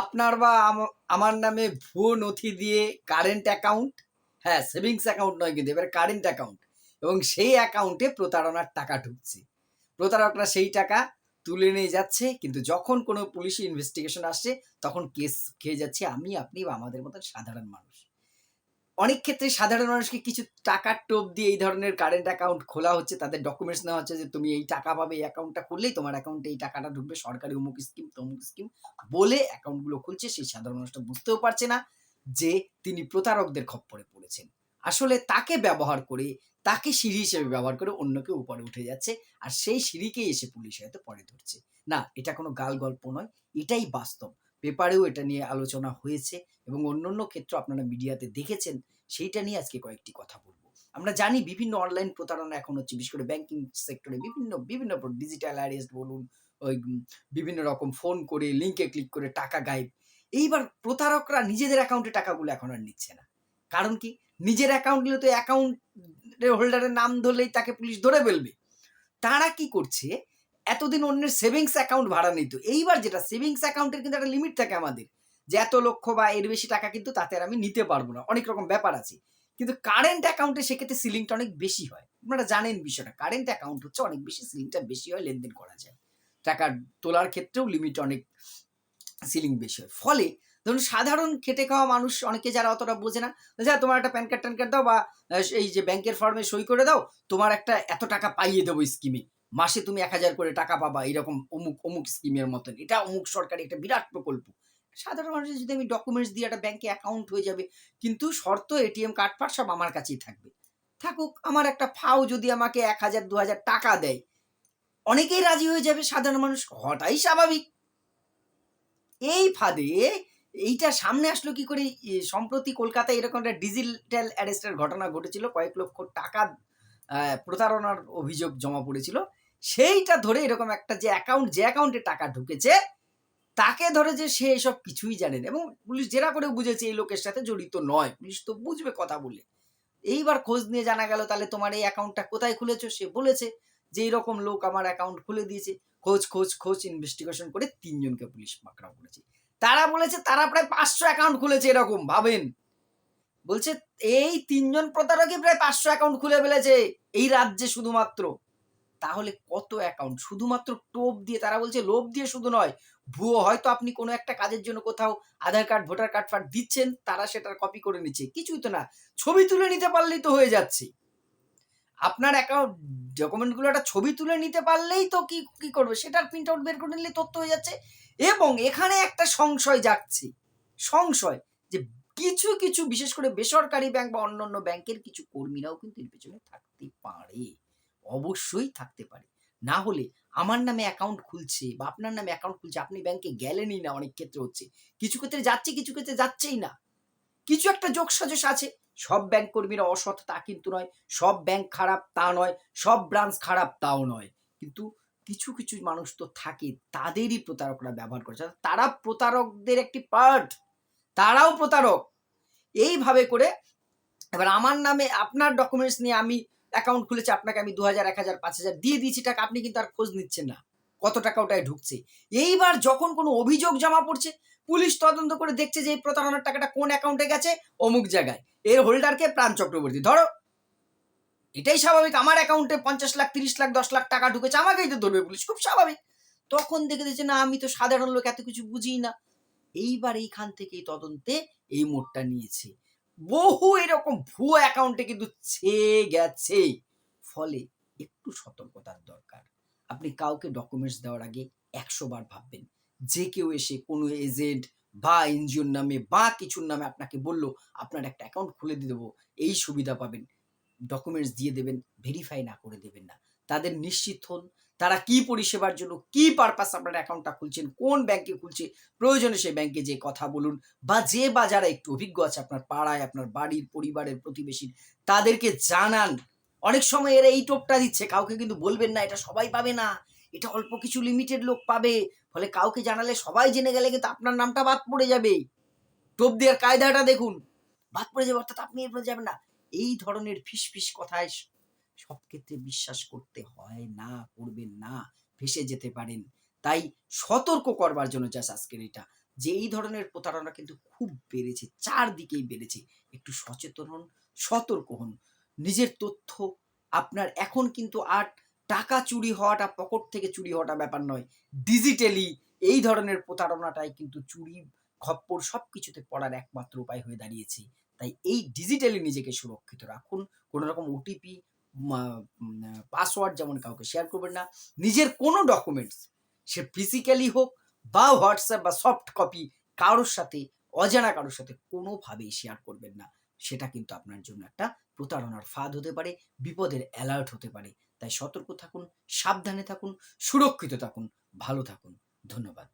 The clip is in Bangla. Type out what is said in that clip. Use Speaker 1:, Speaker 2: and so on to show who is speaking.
Speaker 1: আপনার বা আম- আমার নামে ভুয়ো নথি দিয়ে কারেন্ট অ্যাকাউন্ট হ্যাঁ সেভিংস অ্যাকাউন্ট নয় কিন্তু, এবার কারেন্ট অ্যাকাউন্ট এবং সেই অ্যাকাউন্টে প্রতারণার টাকা ঢুকছে। প্রতারকরা সেই টাকা তুলে নিয়ে যাচ্ছে, কিন্তু যখন কোনো পুলিশি ইনভেস্টিগেশন আসছে, তখন কেস খেয়ে যাচ্ছে, আমি, আপনি বা আমাদের মতন সাধারণ মানুষ। অনেক ক্ষেত্রে সাধারণ মানুষকে কিছু টাকার টোপ দিয়ে এই ধরনের কারেন্ট অ্যাকাউন্ট খোলা হচ্ছে, তাদের ডকুমেন্টস নেওয়া হচ্ছে যে, তুমি এই টাকা পাবে, এই অ্যাকাউন্টটা করলেই তোমার অ্যাকাউন্টে এই টাকাটা ঢুকবে, সরকারি অমুক স্কিম তমুক স্কিম বলে অ্যাকাউন্টগুলো খুলছে। সেই সাধারণ মানুষটা বুঝতেও পারছে না যে, তিনি প্রতারকদের খপ্পরে পড়েছেন। আসলে তাকে ব্যবহার করে, তাকে সিঁড়ি হিসেবে ব্যবহার করে অন্য কেউ উপরে উঠে যাচ্ছে আর সেই সিঁড়িকেই এসে পুলিশ হয়তো পরে ধরছে। না, এটা কোনো গাল গল্প নয়, এটাই বাস্তব। পেপারেও এটা নিয়ে আলোচনা হয়েছে এবং অন্যান্য ক্ষেত্র আপনারা মিডিয়াতে দেখেছেন, সেইটা নিয়ে আজকে কয়েকটি কথা বলব। আমরা জানি বিভিন্ন অনলাইন প্রতারণা এখন হচ্ছে, বিশেষ করে ব্যাংকিং সেক্টরে বিভিন্ন বিভিন্ন ডিজিটাল অ্যারেস্ট বলুন, ওই বিভিন্ন রকম ফোন করে লিঙ্কে ক্লিক করে টাকা গায়েব। এইবার প্রতারকরা নিজেদের অ্যাকাউন্টে টাকাগুলো এখন আর নিচ্ছে না। কারণ কি? নিজের অ্যাকাউন্টগুলো তো অ্যাকাউন্টের হোল্ডারের নাম ধরলেই তাকে পুলিশ ধরে ফেলবে। তারা কি করছে? এতদিন অন্যের সেভিংস অ্যাকাউন্ট ভাড়া নিত। এইবার যেটা সেভিংস অ্যাকাউন্টের কিন্তু একটা লিমিট থাকে আমাদের, যে এত লক্ষ বা এর বেশি টাকা কিন্তু তাতে আর আমি নিতে পারব না। অনেক রকম ব্যাপার আছে। কিন্তু কারেন্ট অ্যাকাউন্টে সেক্ষেত্রে সিলিংটা অনেক বেশি হয়। আপনারা জানেন বিষয়টা। কারেন্ট অ্যাকাউন্ট হচ্ছে অনেক বেশি সিলিংটা বেশি হয়, লেনদেন করা যায়। টাকা তোলার ক্ষেত্রেও লিমিট অনেক সিলিং বেশি হয়। ফলে ধরুন সাধারণ খেটে খাওয়া মানুষ, অনেকে যারা অতটা বোঝে না, যা তোমার একটা প্যান কার্ড ট্যান কার্ড দাও বা এই যে ব্যাংকের ফর্মে সই করে দাও, তোমার একটা এত টাকা পাইয়ে দেবো স্কিমে মাসে তুমি এক হাজার করে টাকা পাবা এরকম অমুক অমুক স্কিমের মতন। এটা অমুক সরকারি একটা বিরাট প্রকল্প। সাধারণ মানুষের যদি আমি ডকুমেন্টস দিয়ে একটা ব্যাংকে অ্যাকাউন্ট হয়ে যাবে, কিন্তু শর্ত এটিএম কার্ড ফার্ড সব আমার কাছেই থাকবে। থাকুক, আমার একটা ফাও যদি আমাকে এক হাজার, দু হাজার টাকা দেয়, অনেকেই রাজি হয়ে যাবে সাধারণ মানুষ হটাই স্বাভাবিক। এই ফাঁদে এইটা সামনে আসলো কি করে? সম্প্রতি কলকাতায় এরকম একটা ডিজিটাল অ্যারেস্টের ঘটনা ঘটেছিল, কয়েক লক্ষ টাকা প্রতারণার অভিযোগ জমা পড়েছিল। সেইটা ধরে এরকম একটা যে অ্যাকাউন্ট যে অ্যাকাউন্টে টাকা ঢুকেছে, তাকে ধরে যে সে এসব কিছুই জানে না। এবং পুলিশ জেরা করে বুঝেছে এই লোকের সাথে জড়িত নয়। পুলিশ তো বুঝবে কথা বলে। এইবার খোঁজ নিয়ে জানা গেল, তাহলে তোমার এই অ্যাকাউন্টটা কোথায় খুলেছো? সে বলেছে যে এইরকম লোক আমার অ্যাকাউন্ট খুলে দিয়েছে। খোঁজ খোঁজ খোঁজ ইনভেস্টিগেশন করে তিনজনকে পুলিশ পাকড়াও করেছে। তারা বলেছে তারা প্রায় পাঁচশো অ্যাকাউন্ট খুলেছে এরকম, ভাবেন? বলছে, এই তিনজন প্রতারকই প্রায় পাঁচশো অ্যাকাউন্ট খুলে ফেলেছে এই রাজ্যে শুধুমাত্র। তাহলে কত অ্যাকাউন্ট শুধুমাত্র টোপ দিয়ে, তারা বলছে, লোভ দিয়ে শুধু নয়, ভুয়ো হয়তো আপনি কোনো একটা কাজের জন্য কোথাও আধার কার্ড, ভোটার কার্ড ফার্ড দিচ্ছেন, তারা সেটার কপি করে নিচ্ছে। কিছুই তো না, ছবি তুলে নিতে পারলেই তো হয়ে যাচ্ছে। আপনার অ্যাকাউন্ট ডকুমেন্টগুলো একটা ছবি তুলে নিতে পারলেই তো কি কি করবে? সেটার প্রিন্ট আউট বের করে নিলে তথ্য হয়ে যাচ্ছে। এবং এখানে একটা সংশয় যাচ্ছে সংশয়। কিছু কিছু, বিশেষ করে বেসরকারি ব্যাংক বা অন্যান্য ব্যাংকের কিছু কর্মীরাও কিন্তু এর পেছনে থাকতে পারে। অবশ্যই থাকতে পারে। না হলে আমার নামে অ্যাকাউন্ট খুলছে বা আপনার নামে অ্যাকাউন্ট খুলছে, আপনি ব্যাংকে গেলেনই না অনেক ক্ষেত্রে হচ্ছে। কিছু ক্ষেত্রে যাচ্ছে, কিছু ক্ষেত্রে যাচ্ছেই না। কিছু একটা যোগসাজশ আছে। সব ব্যাংক কর্মীরা অসৎ তা কিন্তু নয়। সব ব্যাংক খারাপ তা নয়। সব ব্রাঞ্চ খারাপ তাও নয়। কিন্তু কিছু কিছু মানুষ তো থাকে, তাদেরই প্রতারকরা ব্যবহার করছে। তারা প্রতারকদের একটি পার্ট তারাও প্রতারক। এইভাবে করে এবার আমার নামে আপনার ডকুমেন্টস নিয়ে আমি অ্যাকাউন্ট খুলেছি, আপনাকে আমি দু হাজার এক হাজার পাঁচ হাজার দিয়ে দিয়েছি টাকা, আপনি কিন্তু আর খোঁজ নিচ্ছেন না। কত টাকা ওটায় ঢুকছে? এইবার যখন কোনো অভিযোগ জমা পড়ছে, পুলিশ তদন্ত করে দেখছে যে এই প্রতারণার টাকাটা কোন অ্যাকাউন্টে গেছে? অমুক জায়গায়। এর হোল্ডারকে প্রাণ চক্রবর্তী। ধরো, এটাই স্বাভাবিক। আমার অ্যাকাউন্টে পঞ্চাশ লাখ, তিরিশ লাখ, দশ লাখ টাকা ঢুকেছে, আমাকেই তো ধরবে পুলিশ। খুব স্বাভাবিক। তখন দেখে দিচ্ছে না, আমি তো সাধারণ লোক, এত কিছু বুঝি না। এইবার এইখান থেকে তদন্তে এই মোড়টা নিয়েছে। বহু এরকম ভুয়ো অ্যাকাউন্টে কিন্তু ছেয়ে গেছে। ফলে একটু সতর্কতার দরকার। আপনি কাউকে ডকুমেন্টস দেওয়ার আগে একশো বার ভাববেন। যে কেউ এসে কোনো এজেন্ট বা এনজিওর নামে বা কিছুর নামে আপনাকে বলল, আপনার একটা অ্যাকাউন্ট খুলে দিয়ে দেবো, এই সুবিধা পাবেন। ডকুমেন্টস দিয়ে দেবেন ভেরিফাই না করে দেবেন না। তাদের নিশ্চিত হন তারা কি পরিষেবার জন্য, কি পারপাস আপনার অ্যাকাউন্টটা খুলছেন, কোন ব্যাংকে খুলছে, প্রয়োজনে সেই ব্যাংকে যে কথা বলুন বা যে বা যারা একটু অভিজ্ঞ আছে আপনার পাড়ায়, আপনার বাড়ির পরিবারের প্রতিবেশীর, তাদেরকে জানান। অনেক সময় এরা এই টোপটা দিচ্ছে, কাউকে কিন্তু বলবেন না, এটা সবাই পাবে না, এটা অল্প কিছু লিমিটেড লোক পাবে, ফলে কাউকে জানালে সবাই জেনে গেলে কিন্তু আপনার নামটা বাদ পড়ে যাবে। টোপ দেওয়ার কায়দাটা দেখুন, বাদ পড়ে যাবে, অর্থাৎ আপনি এরপর যাবেন না। এই ধরনের ফিস ফিস কথায় সব ক্ষেত্রে বিশ্বাস করতে হয় না, করবেন না ফেসে যেতে পারেন। তাই সতর্ক করবার জন্য চাষ আজকের এটা। যে এই ধরনের প্রতারণা কিন্তু খুব বেড়েছে, চারদিকেই বেড়েছে। একটু সচেতন হন, সতর্ক হন। নিজের তথ্য, আপনার এখন কিন্তু আর টাকা চুরি হওয়াটা, পকেট থেকে চুরি হওয়াটা ব্যাপার নয়। ডিজিটালি এই ধরনের প্রতারণাটাই কিন্তু চুরি, খপ্পর সব কিছুতে পড়ার একমাত্র উপায় হয়ে দাঁড়িয়েছে। তাই এই ডিজিটালি নিজেকে সুরক্ষিত রাখুন। কোনো রকম ওটিপি পাসওয়ার্ড যেমন কাউকে শেয়ার করবেন না, নিজের কোনো ডকুমেন্টস সে ফিজিক্যালি হোক বা হোয়াটসঅ্যাপ বা সফট কপি কারোর সাথে, অজানা কারোর সাথে কোনোভাবেই শেয়ার করবেন না। সেটা কিন্তু আপনার জন্য একটা প্রতারণার ফাঁদ হতে পারে, বিপদের অ্যালার্ট হতে পারে। তাই সতর্ক থাকুন, সাবধানে থাকুন, সুরক্ষিত থাকুন, ভালো থাকুন। ধন্যবাদ।